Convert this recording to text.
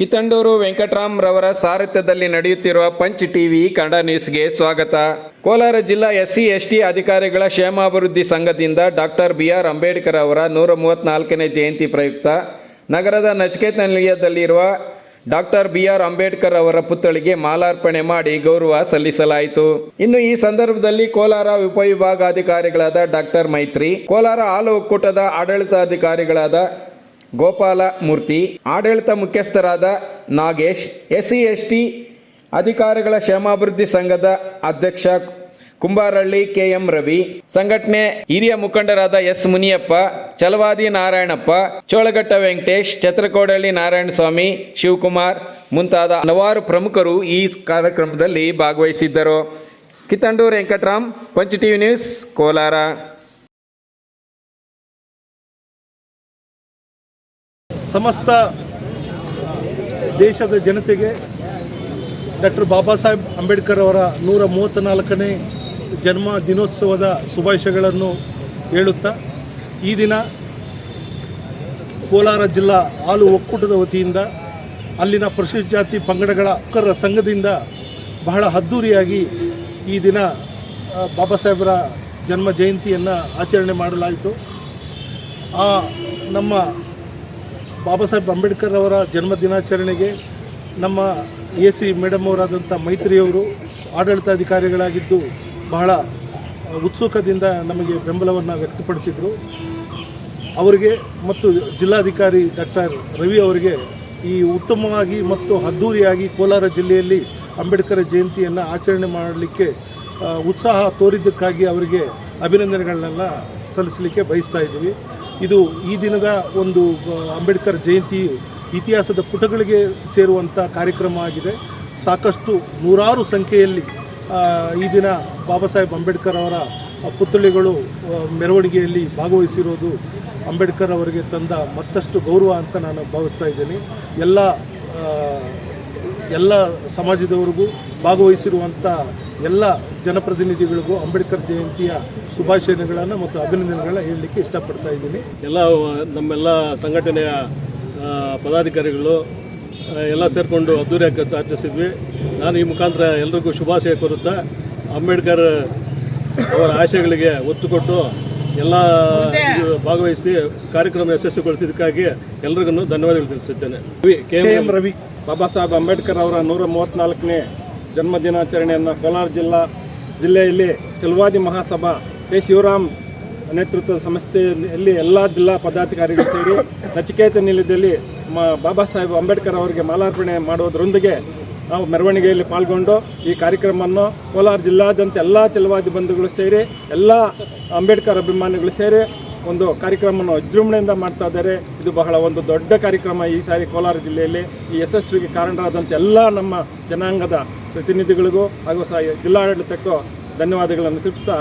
ಕಿತ್ತಂಡೂರು ವೆಂಕಟರಾಮ್ ರವರ ಸಾರಥ್ಯದಲ್ಲಿ ನಡೆಯುತ್ತಿರುವ punch TV Kannada ನ್ಯೂಸ್ಗೆ ಸ್ವಾಗತ. ಕೋಲಾರ ಜಿಲ್ಲಾ ಎಸ್ಸಿ, ಎಸ್ಟಿ ಅಧಿಕಾರಿಗಳ ಕ್ಷೇಮಾಭಿವೃದ್ಧಿ ಸಂಘದಿಂದ ಡಾಕ್ಟರ್ ಬಿ ಆರ್ ಅಂಬೇಡ್ಕರ್ ಅವರ ನೂರ ಮೂವತ್ತ್ನಾಲ್ಕನೇ ಜಯಂತಿ ಪ್ರಯುಕ್ತ ನಗರದ ನಚಿಕೇತ ನಿಲಯದಲ್ಲಿರುವ ಡಾಕ್ಟರ್ ಬಿ ಆರ್ ಅಂಬೇಡ್ಕರ್ ಅವರ ಪುತ್ಥಳಿಗೆ ಮಾಲಾರ್ಪಣೆ ಮಾಡಿ ಗೌರವ ಸಲ್ಲಿಸಲಾಯಿತು. ಇನ್ನು ಈ ಸಂದರ್ಭದಲ್ಲಿ ಕೋಲಾರ ಉಪವಿಭಾಗಾಧಿಕಾರಿಗಳಾದ ಡಾಕ್ಟರ್ ಮೈತ್ರಿ, ಕೋಲಾರ ಹಾಲು ಒಕ್ಕೂಟದ ಆಡಳಿತಾಧಿಕಾರಿಗಳಾದ ಗೋಪಾಲ ಮೂರ್ತಿ ಆಡಳಿತ ಮುಖ್ಯಸ್ಥರಾದ ನಾಗೇಶ್, ಎಸ್ಸಿ, ಎಸ್ಟಿ ಅಧಿಕಾರಿಗಳ ಕ್ಷೇಮಾಭಿವೃದ್ಧಿ ಸಂಘದ ಅಧ್ಯಕ್ಷ ಕುಂಬಾರಳ್ಳಿ ಕೆ ಎಂ ರವಿ, ಸಂಘಟನೆ ಹಿರಿಯ ಮುಖಂಡರಾದ ಎಸ್ ಮುನಿಯಪ್ಪ ಚಲವಾದಿ ನಾರಾಯಣಪ್ಪ, ಚೋಳಘಟ್ಟ ವೆಂಕಟೇಶ್ ಚತ್ರಕೋಡಳ್ಳಿ ನಾರಾಯಣ ಸ್ವಾಮಿ ಶಿವಕುಮಾರ್ ಮುಂತಾದ ಹಲವಾರು ಪ್ರಮುಖರು ಈ ಕಾರ್ಯಕ್ರಮದಲ್ಲಿ ಭಾಗವಹಿಸಿದ್ದರು. Kittandur Venkataram, punch TV news, Kolar. ಸಮಸ್ತ ದೇಶದ ಜನತೆಗೆ ಡಾಕ್ಟರ್ ಬಾಬಾ ಸಾಹೇಬ್ ಅಂಬೇಡ್ಕರ್ ಅವರ ನೂರ ಮೂವತ್ತ ನಾಲ್ಕನೇ ಜನ್ಮ ದಿನೋತ್ಸವದ ಶುಭಾಶಯಗಳನ್ನು ಹೇಳುತ್ತಾ, ಈ ದಿನ ಕೋಲಾರ ಜಿಲ್ಲಾ ಹಾಲು ಒಕ್ಕೂಟದ ವತಿಯಿಂದ ಅಲ್ಲಿನ ಪರಿಶಿಷ್ಟ ಜಾತಿ ಪಂಗಡಗಳ ಒಕ್ಕರ ಸಂಘದಿಂದ ಬಹಳ ಅದ್ಧೂರಿಯಾಗಿ ಈ ದಿನ ಬಾಬಾ ಸಾಹೇಬರ ಜನ್ಮ ಜಯಂತಿಯನ್ನು ಆಚರಣೆ ಮಾಡಲಾಯಿತು. ಆ, ನಮ್ಮ ಬಾಬಾ ಸಾಹೇಬ್ ಅಂಬೇಡ್ಕರ್ ಅವರ ಜನ್ಮ ದಿನಾಚರಣೆಗೆ ನಮ್ಮ ಎ ಸಿ ಮೇಡಮ್ ಅವರಾದಂಥ ಮೈತ್ರಿಯವರು ಆಡಳಿತಾಧಿಕಾರಿಗಳಾಗಿದ್ದು ಬಹಳ ಉತ್ಸುಕದಿಂದ ನಮಗೆ ಬೆಂಬಲವನ್ನು ವ್ಯಕ್ತಪಡಿಸಿದರು. ಅವರಿಗೆ ಮತ್ತು ಜಿಲ್ಲಾಧಿಕಾರಿ ಡಾಕ್ಟರ್ ರವಿ ಅವರಿಗೆ ಈ ಉತ್ತಮವಾಗಿ ಮತ್ತು ಅದ್ಧೂರಿಯಾಗಿ ಕೋಲಾರ ಜಿಲ್ಲೆಯಲ್ಲಿ ಅಂಬೇಡ್ಕರ್ ಜಯಂತಿಯನ್ನು ಆಚರಣೆ ಮಾಡಲಿಕ್ಕೆ ಉತ್ಸಾಹ ತೋರಿದ್ದಕ್ಕಾಗಿ ಅವರಿಗೆ ಅಭಿನಂದನೆಗಳನ್ನೆಲ್ಲ ಸಲ್ಲಿಸಲಿಕ್ಕೆ ಬಯಸ್ತಾ ಇದ್ದೀವಿ. ಇದು ಈ ದಿನದ ಒಂದು ಅಂಬೇಡ್ಕರ್ ಜಯಂತಿ ಇತಿಹಾಸದ ಪುಟಗಳಿಗೆ ಸೇರುವಂಥ ಕಾರ್ಯಕ್ರಮ ಆಗಿದೆ. ಸಾಕಷ್ಟು ನೂರಾರು ಸಂಖ್ಯೆಯಲ್ಲಿ ಈ ದಿನ ಬಾಬಾ ಸಾಹೇಬ್ ಅಂಬೇಡ್ಕರ್ ಅವರ ಪುತ್ಥಳಿಗಳು ಮೆರವಣಿಗೆಯಲ್ಲಿ ಭಾಗವಹಿಸಿರೋದು ಅಂಬೇಡ್ಕರ್ ಅವರಿಗೆ ತಂದ ಮತ್ತಷ್ಟು ಗೌರವ ಅಂತ ನಾನು ಭಾವಿಸ್ತಾ ಇದ್ದೀನಿ. ಎಲ್ಲ ಎಲ್ಲ ಸಮಾಜದವರಿಗೂ ಭಾಗವಹಿಸಿರುವಂಥ ಎಲ್ಲ ಜನಪ್ರತಿನಿಧಿಗಳಿಗೂ ಅಂಬೇಡ್ಕರ್ ಜಯಂತಿಯ ಶುಭಾಶಯಗಳನ್ನು ಮತ್ತು ಅಭಿನಂದನೆಗಳನ್ನ ಹೇಳಲಿಕ್ಕೆ ಇಷ್ಟಪಡ್ತಾ ಇದ್ದೀನಿ. ಎಲ್ಲ ನಮ್ಮೆಲ್ಲ ಸಂಘಟನೆಯ ಪದಾಧಿಕಾರಿಗಳು ಎಲ್ಲ ಸೇರಿಕೊಂಡು ಅದ್ದೂರಿಯಾಗಿ ಆಚರಿಸಿದ್ವಿ. ನಾನು ಈ ಮುಖಾಂತರ ಎಲ್ರಿಗೂ ಶುಭಾಶಯ ಕೋರುತ್ತಾ ಅಂಬೇಡ್ಕರ್ ಅವರ ಆಶಯಗಳಿಗೆ ಒತ್ತು ಕೊಟ್ಟು ಎಲ್ಲ ಇದು ಭಾಗವಹಿಸಿ ಕಾರ್ಯಕ್ರಮ ಯಶಸ್ವಿಗೊಳಿಸಿದ್ದಕ್ಕಾಗಿ ಎಲ್ರಿಗೂ ಧನ್ಯವಾದಗಳು ತಿಳಿಸುತ್ತೇನೆ K K M Ravi. Baba Saheb Ambedkar ಅವರ ನೂರ ಮೂವತ್ತ್ನಾಲ್ಕನೇ ಜನ್ಮ ದಿನಾಚರಣೆಯನ್ನು ಕೋಲಾರ ಜಿಲ್ಲಾ ಜಿಲ್ಲೆಯಲ್ಲಿ ಚಲವಾದಿ ಮಹಾಸಭಾ ಕೆ ಶಿವರಾಮ್ ನೇತೃತ್ವದ ಸಂಸ್ಥೆಯಲ್ಲಿ ಎಲ್ಲ ಜಿಲ್ಲಾ ಪದಾಧಿಕಾರಿಗಳು ಸೇರಿ ನಚಿಕೇತ ನಿಲಯದಲ್ಲಿ ಮ ಬಾಬಾ ಸಾಹೇಬ್ ಅಂಬೇಡ್ಕರ್ ಅವರಿಗೆ ಮಾಲಾರ್ಪಣೆ ಮಾಡುವುದರೊಂದಿಗೆ ನಾವು ಮೆರವಣಿಗೆಯಲ್ಲಿ ಪಾಲ್ಗೊಂಡು ಈ ಕಾರ್ಯಕ್ರಮವನ್ನು ಕೋಲಾರ ಜಿಲ್ಲಾದ್ಯಂತ ಎಲ್ಲ ಚಲವಾದಿ ಬಂಧುಗಳು ಸೇರಿ ಎಲ್ಲ ಅಂಬೇಡ್ಕರ್ ಅಭಿಮಾನಿಗಳು ಸೇರಿ ಒಂದು ಕಾರ್ಯಕ್ರಮವನ್ನು ವಿಜೃಂಭಣೆಯಿಂದ ಮಾಡ್ತಾ ಇದ್ದಾರೆ. ಇದು ಬಹಳ ಒಂದು ದೊಡ್ಡ ಕಾರ್ಯಕ್ರಮ ಈ ಸಾರಿ ಕೋಲಾರ ಜಿಲ್ಲೆಯಲ್ಲಿ. ಈ ಯಶಸ್ವಿಗೆ ಕಾರಣರಾದಂಥ ಎಲ್ಲ ನಮ್ಮ ಜನಾಂಗದ ಪ್ರತಿನಿಧಿಗಳಿಗೂ ಹಾಗೂ ಸಹ ಜಿಲ್ಲಾಡಳಿತಕ್ಕೂ ಧನ್ಯವಾದಗಳನ್ನು ತಿಳಿಸ್ತಾ